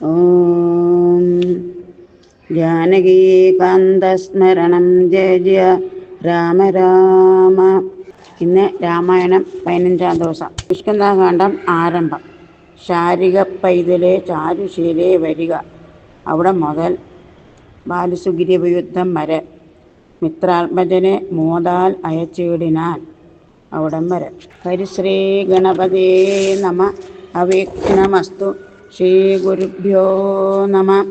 ഓം. ജാനകീകാന്തസ്മരണം. ജയ ജയ. രാമ രാമ. ഇന്ന് രാമായണം പതിനഞ്ചാം ദിവസം. പുഷ്കന്ധാകാന്ഡം ആരംഭം. ശാരിക പൈതലെ ചാരുശീലെ വരിക. അവിടെ മുതൽ ബാലസുഗ്രീവ യുദ്ധം വരെ. മിത്രാത്മജനെ മോതാൽ അയച്ചിടിനാൽ അവിടം വരെ. ഹരിശ്രീ ഗണപതേ നമ. അവിഘ്നമസ്തു. ശ്രീ ഗുരുഭ്യോ നമ.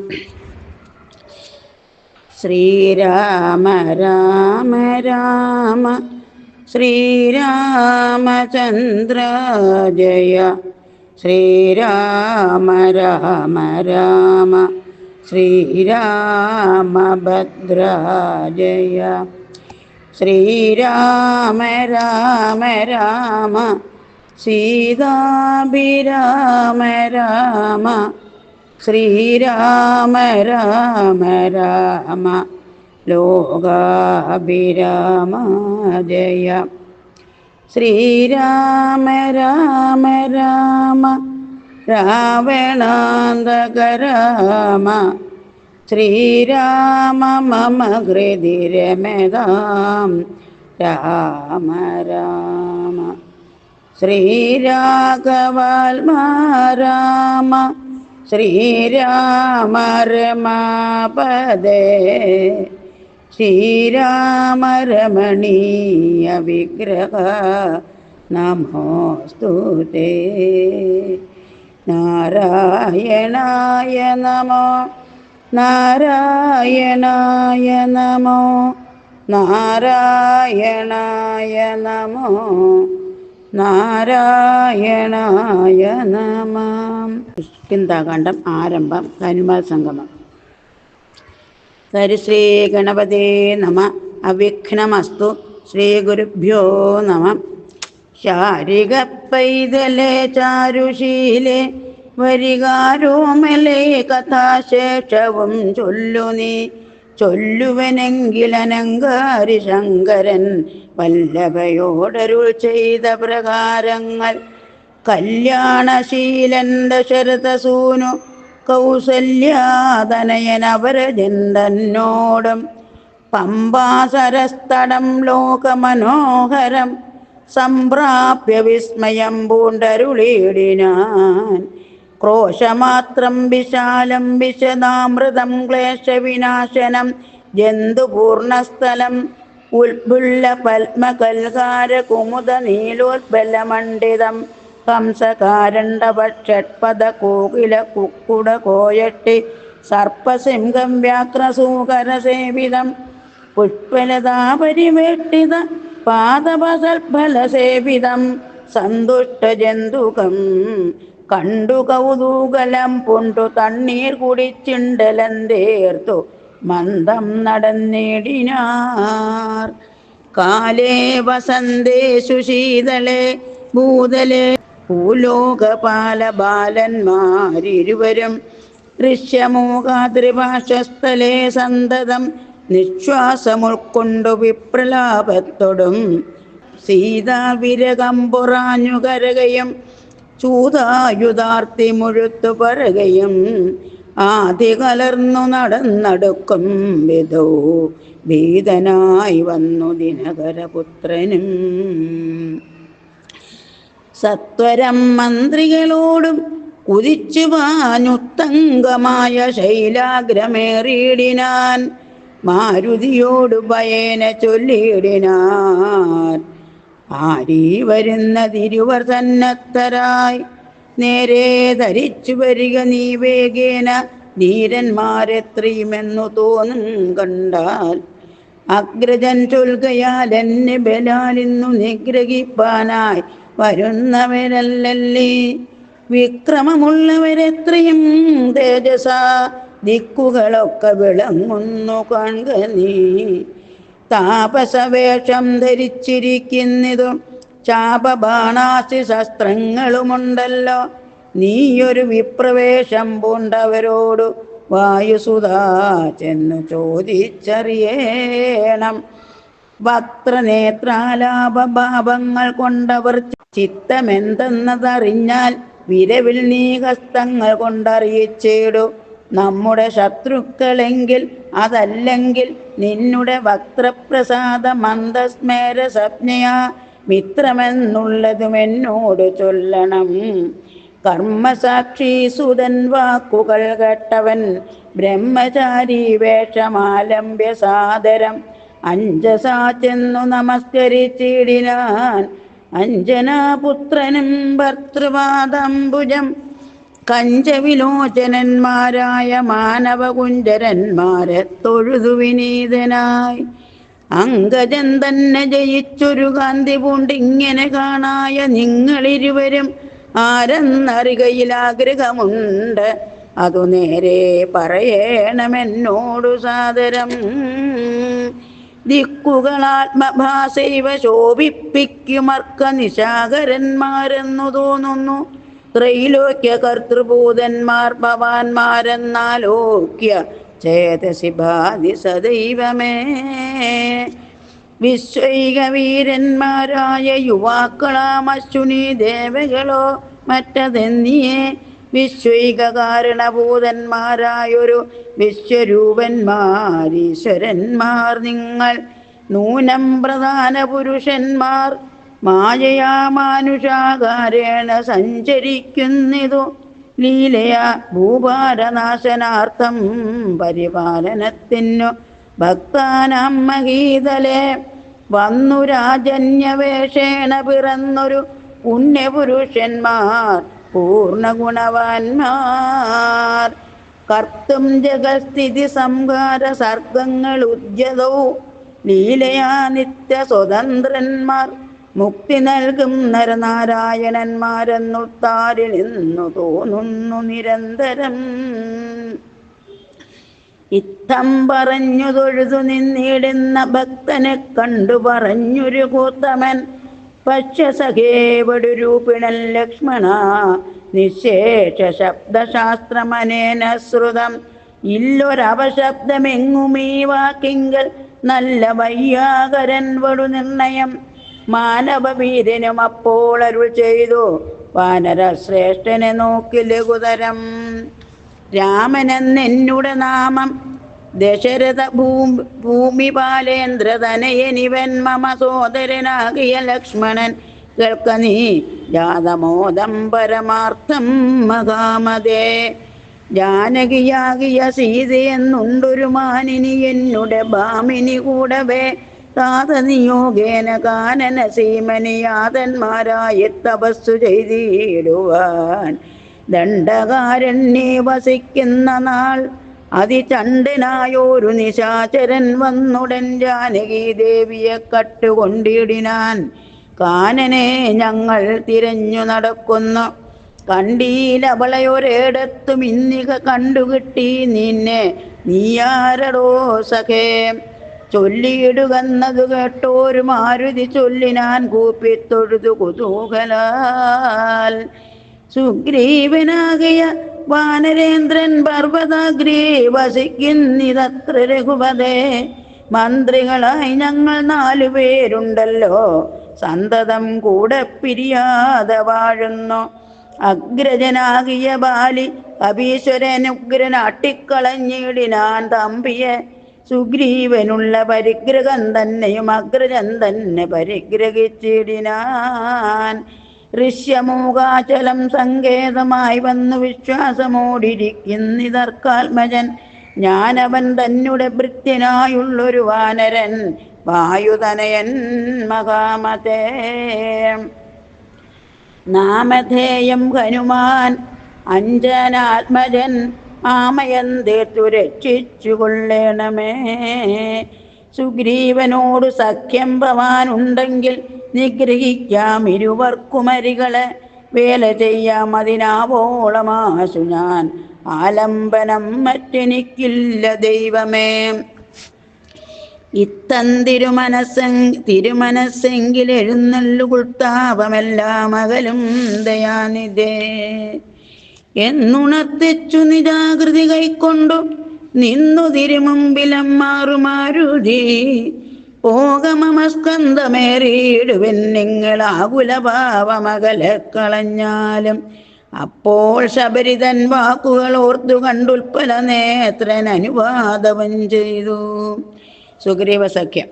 ശ്രീരാമ രാമ രാമ. ശ്രീരാമചന്ദ്ര ജയ ശ്രീരാമ രാമ രാമ. ശ്രീരാമഭദ്ര ജയ ശ്രീരാമ രാമ രാമ. സീതാഭിരാമ രാമ ശ്രീരാമ രാമ രാമ ലോകാഭിരാമ ജയ. ശ്രീരാമ രാമ രാമ രാവണാന്തക രാമ ശ്രീരാമ മമ രമതാം രാമ രാമ. ശ്രീരാഘവാത്മാ രാമ ശ്രീരാമ രമാപദേ ശ്രീരാമ രമണീയ വിഗ്രഹ നമോസ്തു തേ. നാരായണായ നമോ നാരായണായ നമോ നാരായണായ നമോ നാരായണായ നമാം ചിന്താകാന്ഡം ആരംഭം. ഹനുമാൻ സംഗമം. ഹരിശ്രീ ഗണപതേ നമ. അവിഘ്നമസ്തു. ശ്രീ ഗുരുഭ്യോ നമ. ശാരിക പൈതലെ ചാരുശീലെ. വരികാരോമലെ കഥാശേഷവും ചൊല്ലു നീ ചൊല്ലുവനെങ്കിലനങ്കാരി ശങ്കരൻ വല്ലഭയോടരുൾ ചെയ്ത പ്രകാരങ്ങൾ. കല്യാണശീലൻ ദശരഥസൂനു കൗസല്യാതനയൻ അവരജന്തന്നോടും പമ്പാസരസ്തടം ലോകമനോഹരം. സംപ്രാപ്യ വിസ്മയം പൂണ്ടരുളിയിടിനാൻ. ക്രോശമാത്രം വിശാലം വിശദാമൃതം ക്ലേശവിനാശനം ജന്തുപൂർണസ്ഥലം ഉത്ഫുല്ല പത്മകൽകാര കുമുദ നീലോത്ബലമണ്ഡിതം ഹംസകാരണ്ടപക്ഷത്പദ കോകില കുക്കുട കോയട്ടി സർപ്പസിംഹം വ്യാക്രസൂകര സേവിതം പുഷ്പലതാപരിവേഷ്ടിത പാദപസൽഫലസേവിതം സന്തുഷ്ടജന്തുകം കണ്ടു കൗതൂകലം പൊണ്ടു തണ്ണീർ കുടിച്ചിണ്ടലന്തേർത്തു. മന്ദം നടന്നിടിനാർ കാലേ വസന്തേഷു ശീതളെ ഭൂതലെ ഭൂലോകപാല ബാലന്മാരിരുവരും ദൃശ്യമൂകാദ്രിഭാഷസ്ഥലേ സന്തതം നിശ്വാസമുൾക്കൊണ്ടു വിപ്രലാപത്തൊടും. സീതാവിരകം പുറാഞ്ഞു കരകയും ചൂതായുധാർത്തി മുഴുത്തു പറകയും ആദ്യ കലർന്നു നടന്നടുക്കും വിധോ. ഭീതനായി വന്നു ദിനകരപുത്രനും. സത്വരം മന്ത്രികളോടും കുതിച്ചു വാനുത്തങ്കമായ ശൈലാഗ്രമേറിയിടിനാൻ മാരുതിയോട് ഭയേന ചൊല്ലിയിടിനാൻ ആരീ വരുന്ന തിരുവർ തന്നത്തരായി നേരെ ധരിച്ചു വരിക നീ വേഗേന. ധീരന്മാരെത്രയുമെന്നു തോന്നും കണ്ടാൽ. അഗ്രജൻ ചൊൽകയാൽ എന്നെ ബലാലിന്നു നിഗ്രഹിപ്പാനായി. വരുന്നവരല്ലല്ലേ? വിക്രമമുള്ളവരെത്രയും തേജസ. ദിക്കുകളൊക്കെ വിളങ്ങുന്നു കാണുക നീ താപസവേഷം ധരിച്ചിരിക്കുന്നതും ചാപബാണാസി ശസ്ത്രങ്ങളുമുണ്ടല്ലോ നീയൊരു വിപ്രവേശം പൂണ്ടവരോട് വായുസുതാ ചെന്നു ചോദിച്ചറിയേണം. വക്രനേത്രാലാപഭാവങ്ങൾ കൊണ്ടവർ ചിത്തമെന്തെന്നതറിഞ്ഞാൽ വിരവിൽ നീ ഹസ്തങ്ങൾ കൊണ്ടറിയിച്ചിടു. നമ്മുടെ ശത്രുക്കളെങ്കിൽ അതല്ലെങ്കിൽ നിന്നുടെ വക്രപ്രസാദ മന്ദസ്മേര സ്വപ്നയാ മിത്രമെന്നുള്ളതും എന്നോട് ചൊല്ലണം. കർമ്മസാക്ഷി സുതൻ വാക്കുകൾ കേട്ടവൻ ബ്രഹ്മചാരി വേഷമാലംബ്യ സാദരം. അഞ്ജസാ ചെന്നു നമസ്കരിച്ചിടിനാൻ. അഞ്ജനാപുത്രനും ഭർത്തൃപാദംബുജം കഞ്ചവിലോചനന്മാരായ മാനവകുഞ്ചരന്മാരെ തൊഴുതു വിനീതനായി. അങ്കജൻ തന്നെ ജയിച്ചൊരു കാന്തി പൂണ്ടിങ്ങനെ കാണായ നിങ്ങളിരുവരും ആരെന്നറികയിൽ ആഗ്രഹമുണ്ട്. അതു നേരെ പറയണമെന്നോടു സാദരം. ദിക്കുകളാത്മഭാസൈവ ശോഭിപ്പിക്കുമർക്ക നിശാകരന്മാരെന്നു തോന്നുന്നു. ത്രൈലോക്യ കർത്തൃഭൂതന്മാർ ഭവാന്മാരെന്നാലോക്യ ചേതസി ബാധി സദൈവമേ. വിശ്വൈക വീരന്മാരായ യുവാക്കളാമശ്വിനി ദേവകളോ മറ്റതെന്നിയേ? വിശ്വൈക കാരണഭൂതന്മാരായൊരു വിശ്വരൂപന്മാരീശ്വരന്മാർ നിങ്ങൾ. നൂനം പ്രധാന പുരുഷന്മാർ മായയാ മാനുഷാകാരേണ സഞ്ചരിക്കുന്നിതു. ലീലയാ ഭൂഭാരനാശനാർത്ഥം പരിപാലനത്തിനു. ഭക്താനാം മഹീതലെ വന്നു രാജന്യവേഷേണ പിറന്നൊരു പുണ്യപുരുഷന്മാർ പൂർണഗുണവാന്മാർ കർത്തും ജഗസ്ഥിതി സംഹാര സർഗങ്ങൾ ഉദ്യതവും ലീലയാ നിത്യ സ്വതന്ത്രന്മാർ മുക്തി നൽകും നരനാരായണന്മാരെന്നുത്താരിൽ നിന്നു തോന്നുന്നു നിരന്തരം. ഇത്തം പറഞ്ഞു തൊഴുതു നിന്നിടുന്ന ഭക്തനെ കണ്ടു പറഞ്ഞൊരു കൂത്തമൻ. പക്ഷസഖേവടു രൂപിണൻ ലക്ഷ്മണ നിശേഷ ശബ്ദശാസ്ത്രമനേന ശ്രുതം. ഇല്ലൊരവശബ്ദമെങ്ങുമീ വാക്കിങ്കൽ നല്ല വയ്യാകരൻ വടു നിർണയം. മാനവവീരനും അപ്പോൾ അരുൾ ചെയ്തു. വാനര ശ്രേഷ്ഠനെ നോക്കി ലഘുതരം. രാമനെന്നെന്നുടെ നാമം ദശരഥ ഭൂമി ഭൂമിപാലേന്ദ്രതനയനിവൻ മമ സോദരനാകിയ ലക്ഷ്മണൻ. കേൾക്ക നീ ജാതമോദം പരമാർത്ഥം മകാമതേ ജാനകിയാകിയ സീതയെന്നുണ്ടൊരു മാനിനി എന്നുടെ ഭാമിനി കൂടവേ. താതനിയോഗേന കാനന സീമനിയാതന്മാരായി തപസ്സു ചെയ്തിടുവാൻ. ദണ്ഡകാരണ്യെ വസിക്കുന്ന നാൾ അതിചണ്ഡനായൊരു നിശാചരൻ വന്നുടൻ ജാനകി ദേവിയെ കട്ടുകൊണ്ടിടിനാൻ. കാനനെ ഞങ്ങൾ തിരഞ്ഞു നടക്കുന്നു. കണ്ടീലവളയൊരിടത്തും ഇന്നിക കണ്ടുകിട്ടി നിന്നെ. നീയാരടോ സഖേ? ചൊല്ലിയിടുകന്നതു കേട്ടോരു മാരുതി ചൊല്ലിനാൻ കൂപ്പിത്തൊഴുതു കുതൂഹലാൽ. സുഗ്രീവനാകിയ വാനരേന്ദ്രൻ പർവതാഗ്രീ വസിക്കുന്നിതത്ര രഘുപതേ. മന്ത്രികളായി ഞങ്ങൾ നാലു പേരുണ്ടല്ലോ സന്തതം കൂടെ പിരിയാതെ വാഴുന്നു. അഗ്രജനാകിയ ബാലി അഭീശ്വരനുഗ്രൻ അട്ടിക്കളഞ്ഞിടിനാൻ തമ്പിയെ. സുഗ്രീവനുള്ള പരിഗ്രഹം തന്നെയും അഗ്രജൻ തന്നെ പരിഗ്രഹിച്ചിടിനാൻ. ഋഷ്യമൂകാചലം സങ്കേതമായി വന്നു വിശ്വാസമോടിരിക്കുന്നിതർക്കാത്മജൻ. ഞാനവൻ തന്നെ ഭൃത്യനായുള്ളൊരു വാനരൻ. വായുതനയൻ മഹാമതേ. നാമധേയം ഹനുമാൻ. അഞ്ജനാത്മജൻ. ആമയൻ തീർത്തു രക്ഷിച്ചു കൊള്ളണമേ സുഗ്രീവനോട് സഖ്യം ഭവാനുണ്ടെങ്കിൽ നിഗ്രഹിക്കാം ഇരുവർക്കുമരികളെ. വേല ചെയ്യാം അതിനാവോളമാശു ഞാൻ. ആലംബനം മറ്റെനിക്കില്ല ദൈവമേ. ഇത്തന്തിരുമനസ്സെ തിരുമനസ്സെങ്കിൽ എഴുന്നള്ളു കുൾത്താപമെല്ലാം അകലും ദയാനിതേ എന്നുണർത്തിച്ചു നിജാകൃതി കൈക്കൊണ്ടു നിന്നു തിരുമുമ്പിലം മാറുമാരുതി. പോകമമസ്കന്ധമേറിയിടുവൻ നിങ്ങൾ പാവമകലെ കളഞ്ഞാലും അപ്പോൾ ശബരിതൻ വാക്കുകൾ ഓർത്തു കണ്ടുൽപ്പല നേത്രൻ അനുവാദവും ചെയ്തു. സുഗ്രീവ സഖ്യം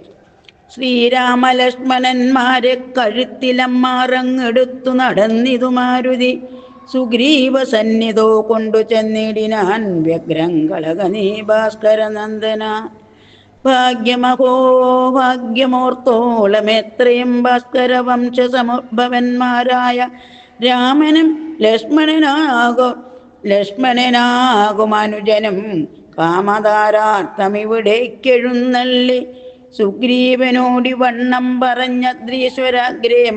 ശ്രീരാമലക്ഷ്മണന്മാരെ കഴുത്തിലമ്മാറങ്ങെടുത്തു നടന്നിതു മാരുതി സുഗ്രീവ സന്നിധോ കൊണ്ടു ചെന്നിടിനാൻ വ്യഗ്രങ്ങളകനീ ഭാസ്കര നന്ദന ഭാഗ്യമഹോ ഭാഗ്യമോർത്തോളം ഭാസ്കര വംശസമുദ്ഭവന്മാരായ രാമനും ലക്ഷ്മണനാകും ലക്ഷ്മണനാകും അനുജനും കാമധാരാർത്ഥമിവിടേക്കെഴുന്നള്ളി സുഗ്രീവനോടി വണ്ണം പറഞ്ഞദ്രീശ്വരാഗ്രേ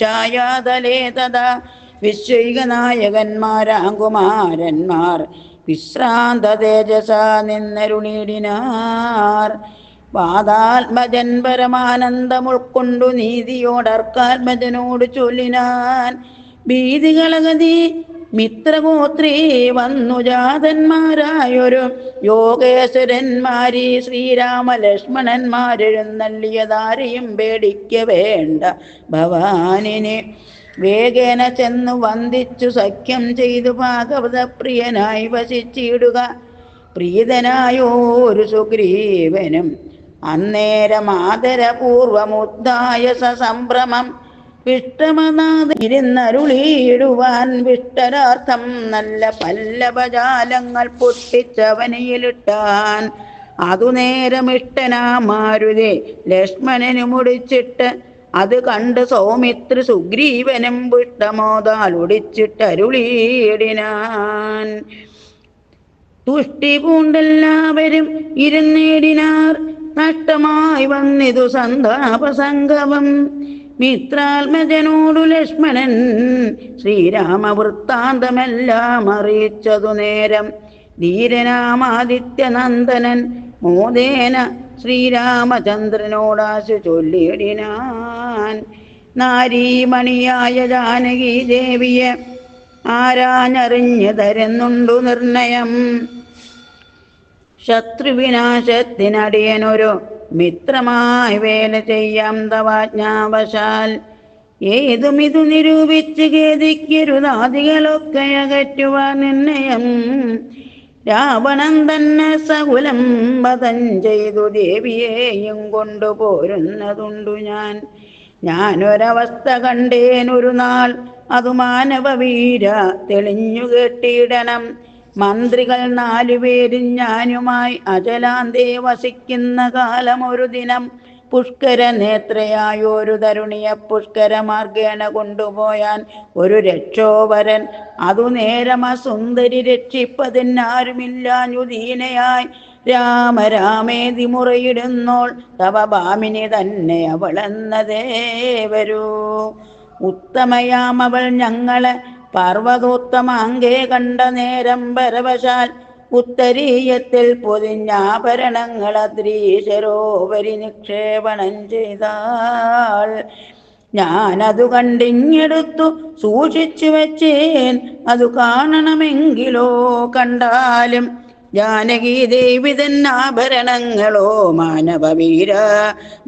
ഛായാതലേ തഥാ. വിശ്വൈകനായകന്മാരാകുമാരന്മാർ വിശ്രാന്ത തേജസ നിന്നരുണീടിനാർ. പാതാത്മജൻ പരമാനന്ദം ഉൾക്കൊണ്ടു നീതിയോടർക്കാത്മജനോട് ചൊല്ലിനാൻ. ഭീതികളകതി മിത്രഗോത്രീ വന്നു ജാതന്മാരായൊരു യോഗേശ്വരന്മാരി ശ്രീരാമ ലക്ഷ്മണന്മാരെഴുന്നള്ളിയതാരെയും പേടിക്ക വേണ്ട ഭവാനിനെ. വേഗേന ചെന്നു വന്ദിച്ചു സഖ്യം ചെയ്തു ഭാഗവത പ്രിയനായി വസിച്ചിടുക പ്രീതനായോരു സുഗ്രീവനും അന്നേരം ആദരപൂർവമുദ്ധായ സസംഭ്രമം വിഷ്ടമനാഥ ഇരുന്നരുളിയിടുവാൻ വിഷ്ടരാർത്ഥം നല്ല പല്ലവജാലങ്ങൾ പൊട്ടിച്ചവനയിലിട്ടാൻ. അതു നേരം ലക്ഷ്മണനു ലക്ഷ്മണന് മുടിച്ചിട്ട് അത് കണ്ട് സൗമിത്ര സുഗ്രീവനും വിഷ്ടമോതാൽ ഒടിച്ചിട്ടരുളിയിടിനാൻ തുഷ്ടി പൂണ്ടെല്ലാവരും ഇരുന്നേടിനാർ. നഷ്ടമായി വന്നിതു സന്താപസംഗമം. മിത്രാത്മജനോടു ലക്ഷ്മണൻ ശ്രീരാമ വൃത്താന്തമെല്ലാം അറിയിച്ചതു നേരം. ധീരനാമാദിത്യനന്ദനൻ മോദേന ശ്രീരാമചന്ദ്രനോടാശു ചൊല്ലിയിടിനാൻ നാരീമണിയായ ജാനകി ദേവിയെ ആരാഞ്ഞറിഞ്ഞു തരുന്നുണ്ടു നിർണയം. ശത്രുവിനാശത്തിനടിയനൊരു മിത്രമായി വേല ചെയ്യാം തവാജ്ഞാവശാൽ. ഏതും ഇത് നിരൂപിച്ച് ഖേദിക്കരുതാദികളൊക്കെ അകറ്റുവാൻ നിർണയം. രാവണൻ തന്നെ സകുലം വധം ചെയ്തു ദേവിയെയും കൊണ്ടുപോരുന്നതുണ്ടു ഞാൻ. ഞാനൊരവസ്ഥ കണ്ടേനൊരു നാൾ അതു മാനവവീര തെളിഞ്ഞു കേട്ടിടണം മന്ത്രികൾ നാലുപേരും ഞാനുമായി അചലാന്തേ വസിക്കുന്ന കാലം ഒരു ദിനം. പുഷ്കര നേത്രയായൊരു തരുണിയ പുഷ്കര മാർഗേണ കൊണ്ടുപോയാൻ ഒരു രക്ഷോവരൻ. അതു നേരമ സുന്ദരി രക്ഷിപ്പതിനാരുമില്ലാഞ്ഞു രാമ രാമേതി മുറയിടുന്നോൾ തവ ഭാമിനി തന്നെ അവളെന്നതേ വരൂ. ഉത്തമയാമവൾ ഞങ്ങളെ. പർവതോത്തമാങ്കേ കണ്ട നേരം പരവശാൽ ഉത്തരീയത്തിൽ പൊതിഞ്ഞാഭരണങ്ങൾ അദ്രീശരോപരി നിക്ഷേപണം ചെയ്താൾ. ഞാനതു കണ്ടിങ്ങെടുത്തു സൂക്ഷിച്ചു വെച്ചേൻ. അതു കാണണമെങ്കിലോ കണ്ടാലും ജാനകി ദേവി ആഭരണങ്ങളോ മാനവവീര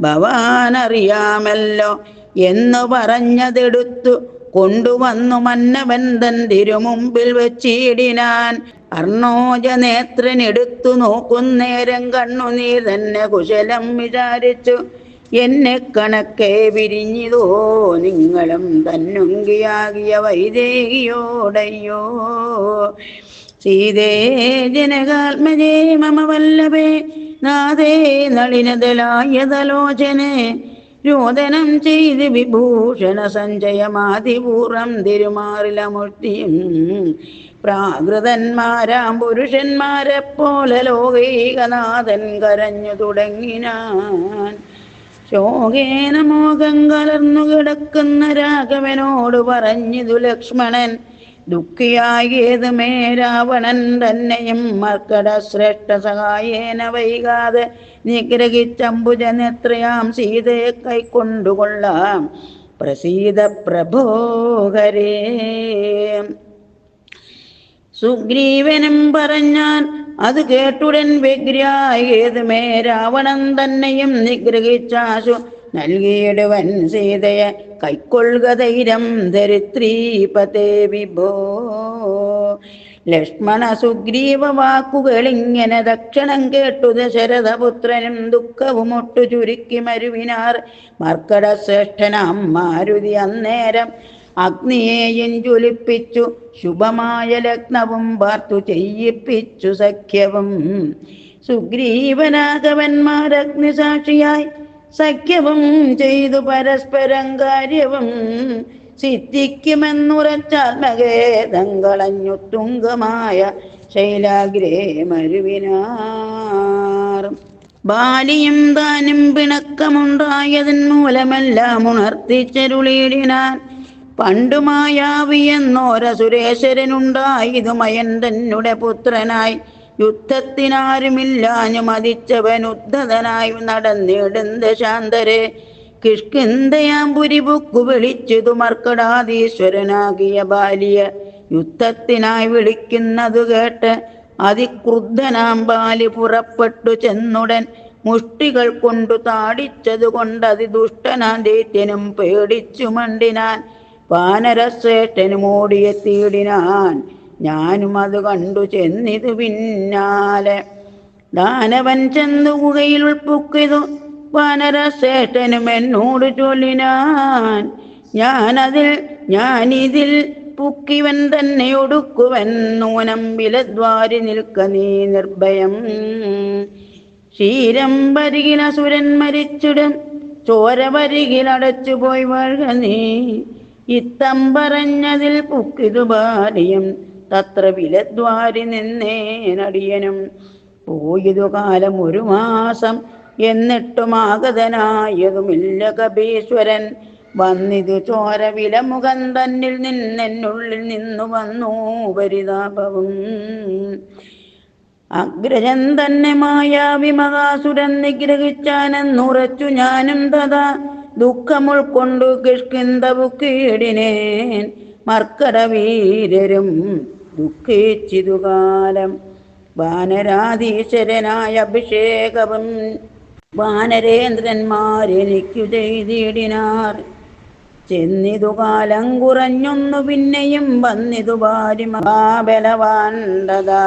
ഭവാനറിയാമല്ലോ എന്നു പറഞ്ഞതെടുത്തു. കൊണ്ടുവന്നു മന്നവൻ തിരുമുമ്പിൽ വെച്ചിടിനാൻ. അർണോജ നേത്രനെടുത്തു നോക്കുന്നേരം കണ്ണുനീർ തന്നെ കുശലം വിചാരിച്ചു. എന്നെ കണക്കെ വിരിഞ്ഞിതോ നിങ്ങളും തന്നുങ്കിയാകിയ വൈദേഹിയോടയ്യോ. സീതേ ജനകാത്മജേ മമ വല്ലഭേ നാദേ നളിനതലായതലോചനെ രോദനം ചെയ്ത് വിഭൂഷണ സഞ്ചയമാതിപൂർവം തിരുമാറിലമുഷ്ടിയും പ്രാകൃതന്മാരാം പുരുഷന്മാരെ പോലെ ലോകൈകനാഥൻ കരഞ്ഞു തുടങ്ങിനാൻ. ശോകേന മോഹം കലർന്നു കിടക്കുന്ന രാഘവനോട് പറഞ്ഞിതു ലക്ഷ്മണൻ ദുഃഖിയാകിയതുമേ രാവണൻ തന്നെയും മർക്കട ശ്രേഷ്ഠ സഹായേന വൈകാതെ നിഗ്രഹിച്ചമ്പുജനെത്രയാം സീതയെ കൈക്കൊണ്ടുകൊള്ളാം. പ്രസീത പ്രഭോഹരേ. സുഗ്രീവനും പറഞ്ഞാൻ അത് കേട്ടുടൻ വ്യഗ്രായേതുമേ രാവണൻ തന്നെയും നിഗ്രഹിച്ചാശു നൽകിയിടുവൻ സീതയെ കൈക്കൊള്ളുക ധൈര്യം ധരിത്രീപതേ വിഭോ. ലക്ഷ്മണ സുഗ്രീവ വാക്കുകളിങ്ങനെ ദക്ഷണം കേട്ടു ദശരഥപുത്രനും ദുഃഖവും ഒട്ടു ചുരുക്കി മരുവിനാർ. മർക്കട ശ്രേഷ്ഠനാം മാരുതി അന്നേരം അഗ്നിയെയും ജ്വലിപ്പിച്ചു ശുഭമായ ലഗ്നവും പാർത്തു ചെയ്യിപ്പിച്ചു സഖ്യവും. സുഗ്രീവനാഗവന്മാരഗ്നിസാക്ഷിയായി സഖ്യവും ചെയ്തു പരസ്പരം കാര്യവും സിദ്ധിക്കുമെന്നുറച്ചാത്മകേതങ്ങളഞ്ഞു തുങ്കമായ ശൈലാഗ്രേ മരുവിനാർ. ബാലിയും താനും പിണക്കമുണ്ടായതിൻ മൂലമെല്ലാം ഉണർത്തിച്ചരുളിയിടിനാൻ. പണ്ടുമായാവിയെന്നോര സുരേശ്വരനുണ്ടായതു മയൻ തന്നെ പുത്രനായി യുദ്ധത്തിനാരുമില്ലാഞ്ഞു മതിച്ചവൻ ഉദ്ധതനായി നടന്നിടുന്ന ശാന്തരെ കിഷ്കിന്തയാമ്പുരി ബുക്കു വിളിച്ചതു മർക്കടാധീശ്വരനാകിയ ബാലിയ. യുദ്ധത്തിനായി വിളിക്കുന്നതു കേട്ട് അതിക്രുദ്ധനാം ബാലി പുറപ്പെട്ടു ചെന്നുടൻ മുഷ്ടികൾ കൊണ്ടു താടിച്ചതു കൊണ്ട് അതിദുഷ്ടനാം ദൈത്യനും പേടിച്ചു മണ്ടിനാൻ. വാനരശ്രേഷ്ഠനും ഓടിയെത്തിയിടിനാൻ ഞാനും അത് കണ്ടു ചെന്നിതു പിന്നാലെ. ദാനവൻ ചെന്നു ഗുഹയിൽ ഉൾപ്പൊക്കിതു. വാനരശ്രേഷ്ഠനും എന്നോട് ചൊല്ലിനാൻ. ഞാനതിൽ ഞാനിതിൽ പുക്കിവൻ തന്നെ ഒടുക്കുവൻ. നൂനം വിലദ്വാരി നിൽക്ക നീ നിർഭയം. ക്ഷീരം വരികിൽ അസുരൻ മരിച്ചിടും. ചോര വരികിൽ അടച്ചുപോയി വാഴുക നീ. ഇത്തം പറഞ്ഞതിൽ പുക്കിതു ഭാര്യം തത്ര വിലദ്വാരി നിന്നേനടിയനും. പോയതു കാലം ഒരു മാസം എന്നിട്ടുമാകതനായതുമില്ല കപീശ്വരൻ. വന്നിതു ചോര മുഖം തന്നിൽ നിന്നെന്നുള്ളിൽ നിന്നു വന്നു പരിതാപവും. അഗ്രജൻ തന്നെ മായാവിമകാസുരൻ നിഗ്രഹിച്ചാനെന്നുറച്ചു ഞാനും തഥാ ദുഃഖമുൾക്കൊണ്ടു കിഷ്കിന്തവുക്കീടിനേൻ മർക്കടവീരരും ദുഃഖിച്ചിതു കാലം വാനരാധീശ്വരനായ അഭിഷേകവും വാനരേന്ദ്രന്മാരെനിക്കു ചെയ്തിടിനാർ. ചെന്നിതു കാലം കുറഞ്ഞൊന്നു പിന്നെയും വന്നിതു ഭാര്യ മഹാബലവാണ്ടതാ.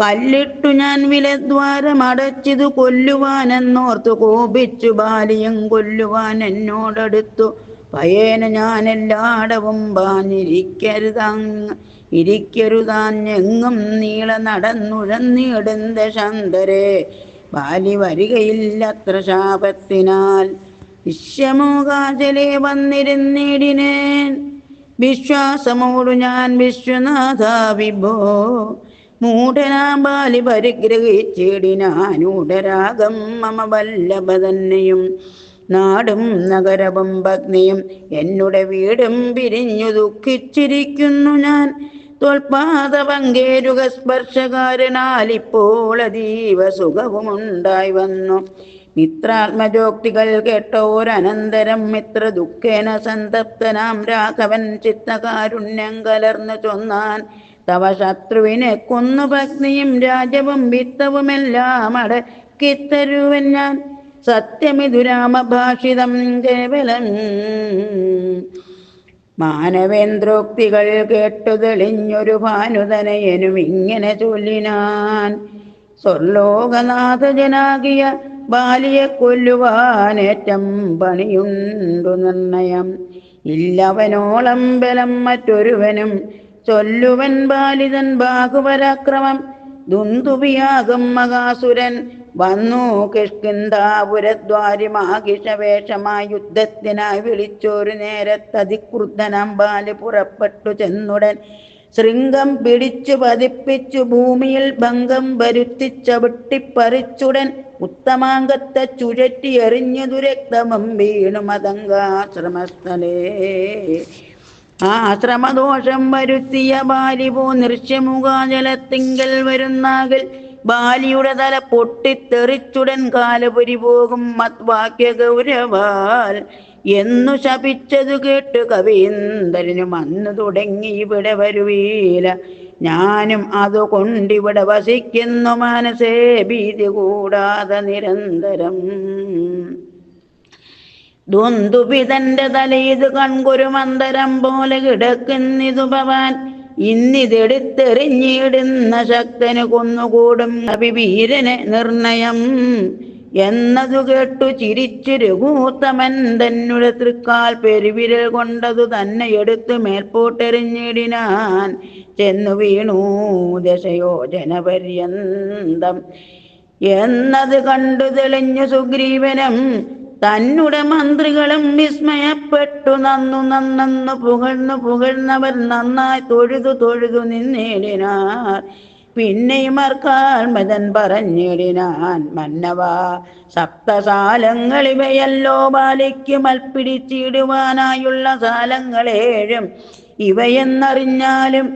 കല്ലിട്ടു ഞാൻ വിലദ്വാരം അടച്ചിതു കൊല്ലുവാനെന്നോർത്തു കോപിച്ചു ബാലിയും കൊല്ലുവാൻ എന്നോടടുത്തു. പയേന ഞാൻ എല്ലാടവും പാഞ്ഞിരിക്കരുതങ് ഇരിക്കരുതാഞ്ഞെങ്ങും നീള നടന്നുഴന്നിടുന്ന ശാന്തരെ ബാലി വരികയില്ലത്ര ശാപത്തിനാൽ. വിശ്വമോകാചലെ വന്നിരുന്നിടിനേൻ. വിശ്വാസമോടു ഞാൻ വിശ്വനാഥ വിഭോ. മൂഢനാം ബാലി പരിഗ്രഹിച്ചിടിനാനൂഢരാഗം മമ വല്ലഭ തന്നെയും നാടും നഗരവും ഭഗ്നിയും എന്നുടെ വീടും പിരിഞ്ഞു ദുഃഖിച്ചിരിക്കുന്നു ഞാൻ. തൊൽപാത പങ്കേരുക സ്പർശകാരനാൽ ഇപ്പോൾ അതീവ സുഖവുമുണ്ടായി വന്നു. മിത്രാത്മജോക്തികൾ കേട്ടോരനന്തരം മിത്ര ദുഃഖേന സന്തപ്തനാം രാഘവൻ ചിത്തകാരുണ്യം കലർന്നു ചൊന്നാൻ. തവ ശത്രുവിനെ കൊന്നു പത്നിയും രാജവും വിത്തവുമെല്ലാം അടക്കിത്തരുവൻ ഞാൻ. സത്യമിതു രാമഭാഷിതം കേവലം മാനവേന്ദ്രോക്തികൾ കേട്ടു തെളിഞ്ഞൊരു ഭാനുതനയനും ഇങ്ങനെ ചൊല്ലിനാൻ. സ്വർലോകനാഥജനാകിയ ബാലിയെ കൊല്ലുവാനേറ്റം പണിയുണ്ടു നിർണയം. ഇല്ലവനോളം ബലം മറ്റൊരുവനും ചൊല്ലുവൻ ബാലിതൻ ബാഹുപരാക്രമം ദുന്തുവിയാകും മകാസുരൻ വന്നു കിഷ്കിന്താപുരദ്വാരിമാകിഷവേഷമായി യുദ്ധത്തിനായി വിളിച്ചൊരു നേരത്തതിക്രുദ്ധനമ്പാൽ പുറപ്പെട്ടു ചെന്നുടൻ. ശൃംഗം പിടിച്ചു പതിപ്പിച്ചു ഭൂമിയിൽ ഭംഗം വരുത്തിച്ചവിട്ടിപ്പറിച്ചുടൻ ഉത്തമാംഗത്തെ ചുഴറ്റി എറിഞ്ഞു ദുരക്തമം വീണു മതങ്കാശ്രമസ്ഥലേ ആശ്രമദോഷം വരുത്തിയ ബാലിപോ നൃശ്യമുഖാജലത്തിങ്കൽ വരുന്നാകിൽ ബാലിയുടെ തല പൊട്ടിത്തെറിച്ചുടൻ കാലപുരി പോകും മത്വാക്യ ഗൗരവാൽ എന്നു ശപിച്ചതു കേട്ട് കവീന്ദ്രനും അന്ന് തുടങ്ങി ഇവിടെ വരുവീല. ഞാനും അതുകൊണ്ടിവിടെ വസിക്കുന്നു മനസ്സേ ഭീതി കൂടാതെ നിരന്തരം. ദ്വന്ദ്ുപിതന്റെ തലയിത് കൺകുരു മന്ദരം പോലെ കിടക്കുന്നിതു ഭവാൻ. ഇന്നിതെടുത്തെറിഞ്ഞിടുന്ന ശക്തന് കൊന്നുകൂടും അഭിവീരനെ നിർണയം. എന്നതു കേട്ടു ചിരിച്ചു രഘൂത്തമൻ തന്നെ തൃക്കാൽ പെരുവിരൽ കൊണ്ടതു തന്നെ എടുത്തു മേൽപോട്ടെറിഞ്ഞിടിനാൻ. ചെന്നു വീണു ദശയോജന പര്യന്തം എന്നത് കണ്ടു തെളിഞ്ഞു സുഗ്രീവനം തന്നുടെ മന്ത്രികളും വിസ്മയപ്പെട്ടു. നന്നു നന്നു പുകഴ്ന്നു പുകഴ്ന്നവർ നന്നായി തൊഴുതു തൊഴുതു നിന്നേടിനാർ. പിന്നെയും അർക്കാൽ മതൻ പറഞ്ഞിടിനാൻ. മന്നവ സപ്തസാലങ്ങൾ ഇവയല്ലോ ബാലയ്ക്ക് മൽപ്പിടിച്ചിടുവാനായുള്ള സാലങ്ങളേഴും ഇവയെന്നറിഞ്ഞാലും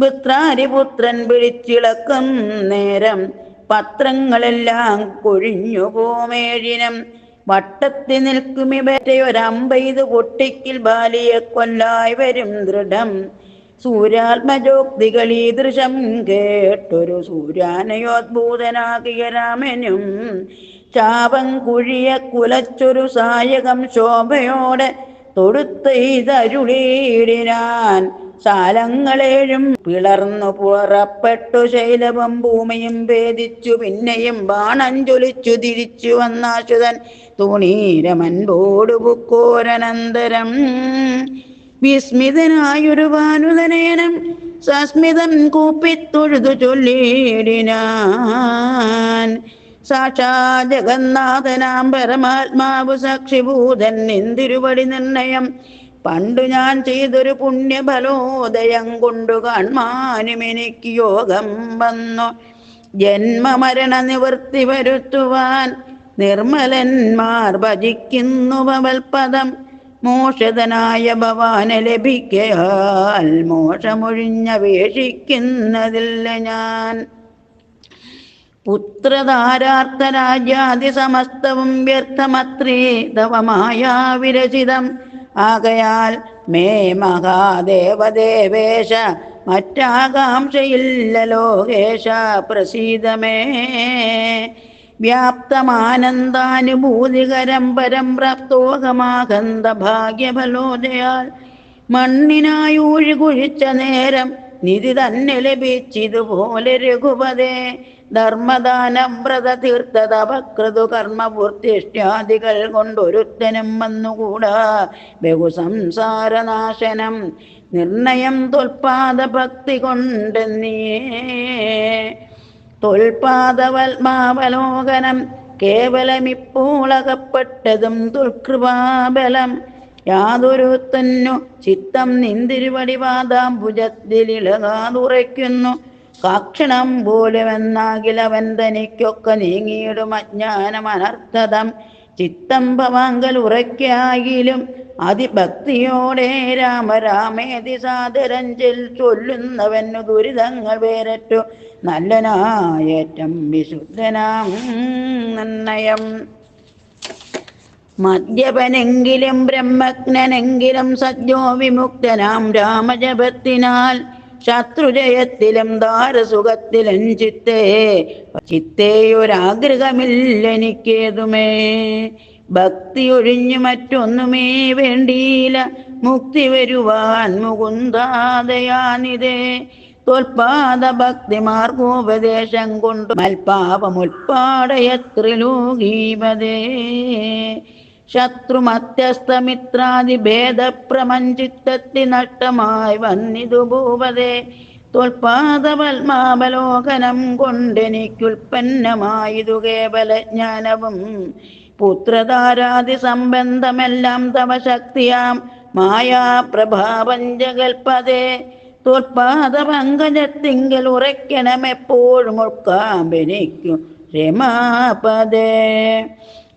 പുത്രാരിപുത്രൻ പിടിച്ചിളക്കും നേരം. പത്രങ്ങളെല്ലാം കൊഴിഞ്ഞു പോമേഴിനം വട്ടത്തി നിൽക്കും ഇവറ്റയൊരമ്പെയ്ത് പൊട്ടിക്കിൽ ബാലിയെ കൊല്ലായി വരും ദൃഢം. സൂര്യാത്മജോക്തികൾ ഈ ദൃശം കേട്ടൊരു സൂര്യാനയോദ്ഭൂതനാകിയ രാമനും ചാപം കുഴിയെ കുലച്ചൊരു സായകം ശോഭയോടെ തൊടുത്തെയ്തരുളീടിനാൻ സാലങ്ങളേഴും പിളർന്നു പുറപ്പെട്ടു ശൈലവും ഭൂമിയും ഭേദിച്ചു പിന്നെയും ബാണം ജ്വലിച്ചു തിരിച്ചു വന്നാശുതൻ തുണീരമൻപോടു ബുക്കോരനന്തരം വിസ്മിതനായൊരു വാനുതനേനം സസ്മിതം കൂപ്പിത്തൊഴുതു ചൊല്ലിയിടിനാൻ. സാക്ഷാ ജഗന്നാഥനാം പരമാത്മാവ് സാക്ഷിഭൂതൻ എന്തിരുപടി നിർണയം പണ്ടു ഞാൻ ചെയ്തൊരു പുണ്യഫലോദയം കൊണ്ടു കാൺമാനും എനിക്ക് യോഗം വന്നു. ജന്മമരണ നിവൃത്തി വരുത്തുവാൻ നിർമ്മലന്മാർ ഭജിക്കുന്നു ഭവൽപദം മോഷതനായ ഭവാനെ ലഭിക്കയാൽ മോഷമൊഴിഞ്ഞപേക്ഷിക്കുന്നതില്ല ഞാൻ. പുത്രധാരാർത്ഥ രാജ്യാതി സമസ്തവും വ്യർത്ഥമത്രേ തവമായ വിരചിതം. ആകയാൽ മേ മഹാദേവദേവേശ മറ്റാകാംക്ഷയില്ല ലോകേശ പ്രസീതമേ. വ്യാപ്തമാനന്ദാനുഭൂതികരം പരം പ്രാപ്തോകമാകന്ത ഭാഗ്യഫലോദയാൽ മണ്ണിനായൂഴി കുഴിച്ച നേരം നിധി തന്നെ ലഭിച്ചിതുപോലെ രഘുപതേ. ധർമ്മദാനം വ്രത തീർത്ഥ തപകൃതു കർമ്മപൂർത്തിഷ്ട്യാദികൾ കൊണ്ടൊരുത്തനും വന്നുകൂടാ. ബഹു സംസാരനാശനം നിർണയം തൊൽപാദ ഭക്തി കൊണ്ടെന്നിയേ തൊൽപാദവൽമാവലോകനം കേവലമിപ്പോളകപ്പെട്ടതും ദുർകൃപാബലം യാതൊരുത്തന്നു ചിത്തം നിന്തിരുവടിവാദാംബുജത്തിലിളകാതുറയ്ക്കുന്നു. കാക്ഷണം പോലുമെന്നാകിലവൻ തനിക്കൊക്കെ നീങ്ങിയിടും അജ്ഞാനം അനർത്ഥതം ചിത്തം ഭവാങ്കൽ ഉറയ്ക്കാകിലും അതിഭക്തിയോടെ രാമരാമേതി സാദരഞ്ചിൽ ചൊല്ലുന്നവനു ദുരിതങ്ങൾ വേരറ്റു. നല്ലനായേറ്റം വിശുദ്ധനാം നിർണയം മദ്യപനെങ്കിലും ബ്രഹ്മജ്ഞനെങ്കിലും സദ്യോ വിമുക്തനാം രാമജപത്തിനാൽ ശത്രുജയത്തിലും ദാരസുഖത്തിലും ചിത്തേ. ചിത്തേയൊരാഗ്രഹമില്ലെനിക്കേതുമേ ഭക്തി ഒഴിഞ്ഞു മറ്റൊന്നുമേ വേണ്ടിയില്ല. മുക്തി വരുവാൻ മുകുന്ദാദയാനിതേ. തോൽപാദ ഭക്തി മാർഗോപദേശം കൊണ്ട് മൽപാപമുൽപ്പാടയത്രിലോകീപതേ ശത്രുമത്യസ്തമിത്രാദി ഭേദപ്രമഞ്ചിത്തത്തി നഷ്ടമായി വന്നിതു ഭൂപതേ ത്വൽപാദപത്മാവലോകനം കൊണ്ടെനിക്കുൽപ്പന്നമായതു കേവല ജ്ഞാനവും പുത്രധാരാദി സംബന്ധമെല്ലാം തവ ശക്തിയാം. മായാപ്രഭാപഞ്ചകൽപ്പതേ ഉറയ്ക്കണം എപ്പോഴും ഉൾക്കാമ്പനിക്കും രമാപദേ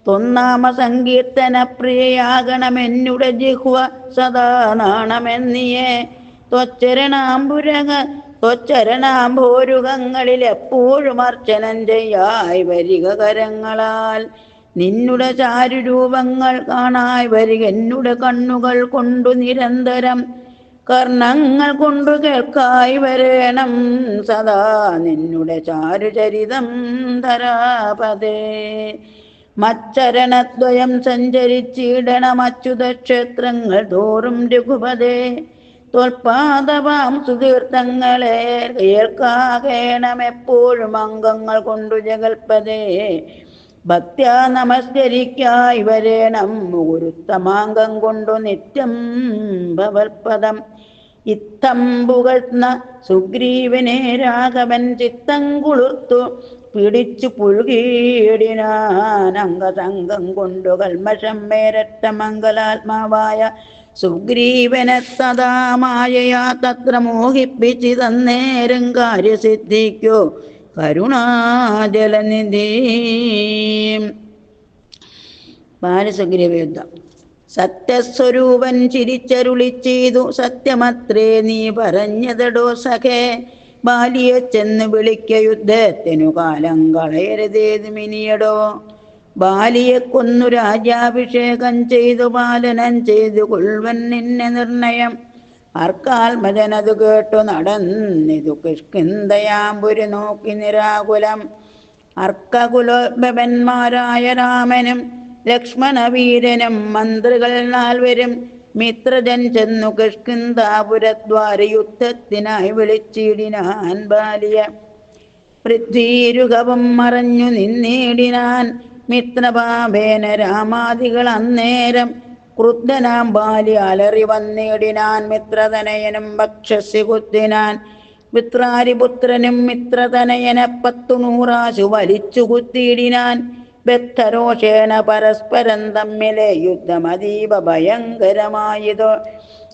തൊന്നാമ സങ്കീർത്തന പ്രിയയാകണമെന്നുടെ ജിഹ്വ സദാ നാണമെന്നിയേ. ത്വച്ചരണാംബുരക ത്വച്ചരണാംബോരുകങ്ങളിൽ എപ്പോഴും അർച്ചനം ചെയ്യായി വരിക കരങ്ങളാൽ. നിന്നുടെ ചാരുരൂപങ്ങൾ കാണായി വരിക എന്നുടെ കണ്ണുകൾ കൊണ്ടു നിരന്തരം. കർണങ്ങൾ കൊണ്ടു കേൾക്കായി വരേണം സദാ നിന്നുടെ ചാരുചരിതം ധരാപതേ മച്ചരണദ്വയം സഞ്ചരിച്ചിടണമച്യുത ക്ഷേത്രങ്ങൾ തോറും രഘുപതേ. തോൽപാദവാം സുതീർത്ഥങ്ങളെ കേൾക്കാകേണമെപ്പോഴും അംഗങ്ങൾ കൊണ്ടു ജഗൽപ്പതേ ഭക്ത്യാ നമസ്കരിക്കായി വരേണം ഗുരുത്തമാംഗം കൊണ്ടു നിത്യം ഭവൽപദം. ഇത്തം പുകഴ്ന്ന സുഗ്രീവനെ രാഘവൻ ചിത്തം കുളിർത്തു. പിടിച്ചു പുഴുകിയിടിനാൻ അംഗസംഗം കൊണ്ടു കൽമഷം മേരറ്റ മംഗലാത്മാവായ സുഗ്രീവനെ സദാ മായയാ തത്ര മോഹിപ്പിച്ചു തന്നേരം കാര്യസിദ്ധിക്കോ കരുണാജലനിധി. ബാലസുഗ്രീവ യുദ്ധം. സത്യസ്വരൂപൻ ചിരിച്ചരുളി ചെയ്തു സത്യമത്രേ നീ പറഞ്ഞതടോ സഖേ. ബാലിയെ ചെന്ന് വിളിക്ക യുദ്ധത്തിനു കാലം കളയരുതേത് മിനിയടോ ബാലിയെ കൊന്നു രാജാഭിഷേകം ചെയ്തു പാലനം ചെയ്തു കൊൾവൻ നിന്നെ നിർണയം. അർക്കാത്മജനത് കേട്ടു നടന്നിതു കിഷ്കിന്തയാമ്പുരി നോക്കി നിരാകുലം. അർക്കകുലോത്ഭവന്മാരായ രാമനും ലക്ഷ്മണവീരനും മന്ത്രികൾ നാൽവരും മിത്രജൻ ചെന്നു കിഷ്കിന്താപുരദ്വാര യുദ്ധത്തിനായി വിളിച്ചിടിനാൻ ബാലിയ. പൃഥ്വീരുഖവും മറഞ്ഞു നിന്നേടിനാൻ മിത്രപാപേന രാമാദികൾ അന്നേരം ക്രുദ്ധനാം ബാലി അലറി വന്നിടിനാൻ മിത്രതനയനും ഭക്ഷസി കുത്തിനാൻ മിത്രാരിപുത്രനും മിത്രതനയനെ പത്തു നൂറാശു വലിച്ചു കുത്തിയിടിനാൻ ബദ്ധരോഷേണ പരസ്പരം തമ്മിലെ യുദ്ധം അതീവ ഭയങ്കരമായതോ.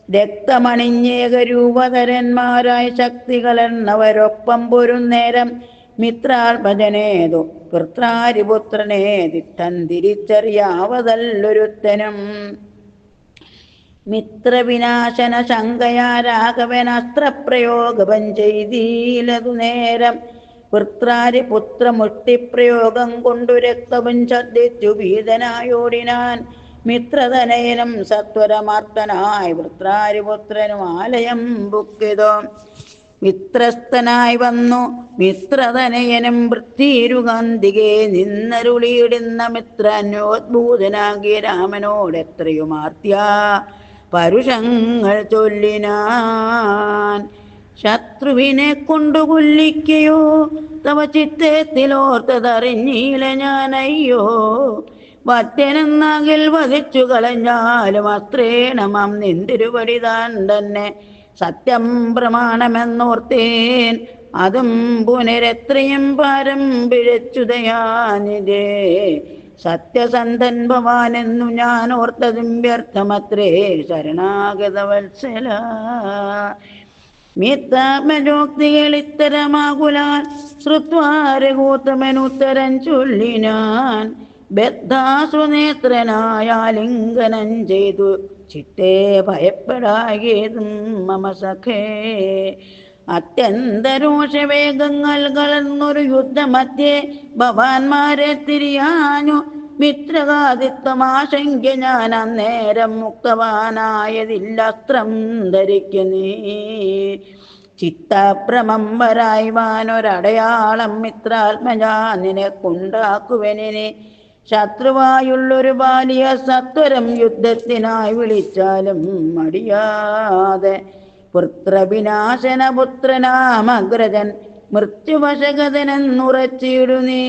രക്തമണിഞ്ഞേകരൂപധരന്മാരായ ശക്തികളെന്നവരൊപ്പം പൊരുന്നേരം മിത്രാത്മജനേതു കൃത്രാരിപുത്രനെ ദിട്ടൻ തിരിച്ചറിയാവതല്ലൊരുത്തനും മിത്രവിനാശന ശങ്കയാ രാഘവൻ അസ്ത്രപ്രയോഗം ചെയ്തീലതു നേരം വൃത്രാരി പുത്രമുഷ്ടിപ്രയോഗം കൊണ്ടു രക്തവും ഛർദ്ദിച്ചു ഭീതനായോടിനാൻ മിത്രതനയനും സത്വരമാർത്തനായി വൃത്രാരിപുത്രനും ആലയം ബുക്കിതോ മിത്രസ്ഥനായി വന്നു. മിത്രതനയനും വൃത്തിയിരുകാന്തികെ നിന്നരുളിയിടുന്ന മിത്രനോദ്ഭൂതനാകിയ രാമനോട് എത്രയുമാർത്തിയ പരുഷങ്ങൾ ചൊല്ലിനാൻ. ശത്രുവിനെ കൊണ്ടു കൊല്ലിക്കയോ? തവ ചിത്തത്തിലോർത്തതറിഞ്ഞീല ഞാനയ്യോ? വറ്റനെന്നകിൽ വധിച്ചു കളഞ്ഞാലും അത്രേണമം നിന്തിരുവടി താൻ തന്നെ. സത്യം പ്രമാണമെന്നോർത്തേൻ അതും പുനരെത്രയും പാരം പിഴച്ചുതയാനിതേ സത്യസന്ധൻ ഭവാനെന്നു ഞാൻ ഓർത്തതും വ്യർത്ഥമത്രേ ശരണാഗത വത്സല മിത്താത്മജോക്തികൾ ഇത്തരമാകുലാൻ ശ്രുത്വാരകൂത്തമനുത്തരം ചൊല്ലിനാൻ ബദ്ധാസുനേത്രനായാലിംഗനം ചെയ്തു. ചിത്തേ ഭയപ്പെടാകേതും മമ സഖേ. അത്യന്തരോഷവേഗങ്ങൾ കലർന്നൊരു യുദ്ധമധ്യേ ഭവാന്മാരെ തിരിയാഞ്ഞു മിത്രകാതിത്വമാശങ്ക ഞാൻ അന്നേരം മുക്തവാനായതില്ല അസ്ത്രം ധരിക്കുന്നീ ചിത്തഭ്രമം വരായ്വാനൊരടയാളം മിത്രാത്മജാ നിനക്കുണ്ടാക്കുവനെ ശത്രുവായുള്ളൊരു ബാലിയ സത്വരം യുദ്ധത്തിനായി വിളിച്ചാലും മടിയാതെ. പുത്രവിനാശന പുത്രനാമഗ്രജൻ മൃത്യുവശഗതനെന്നുറച്ചിടു നീ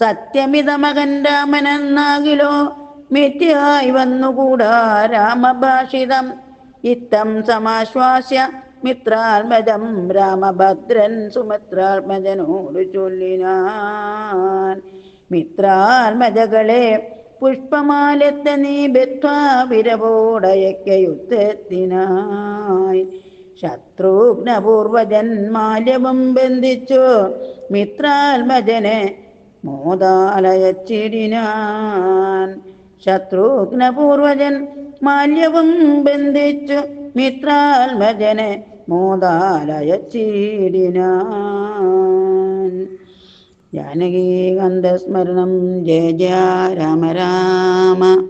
സത്യമിത മകൻ രാമനെന്നാകിലോ മിഥ്യയായി വന്നുകൂടാ രാമഭാഷിതം. ഇത്തം സമാശ്വാസ്യ മിത്രാത്മജം രാമഭദ്രൻ സുമിത്രാത്മജനോട് ചൊല്ലിനാൻ. മിത്രാത്മജകളെ പുഷ്പമാലത്ത നീ ബത്വാ വിരവോടയക്കയുദ്ധത്തിനായി ശത്രുഘ്നപൂർവജൻ ബന്ധിച്ചു മിത്രാത്മജനെ മോദാലയച്ചിടിനാൻ. ശത്രുഘ്നപൂർവജൻ മാല്യവും ബന്ധിച്ചു മിത്രാത്മജനെ മോദാലയച്ചിടിനാൻ. ജാനകീകന്ധസ്മരണം ജയ ജയ രാമ രാമ.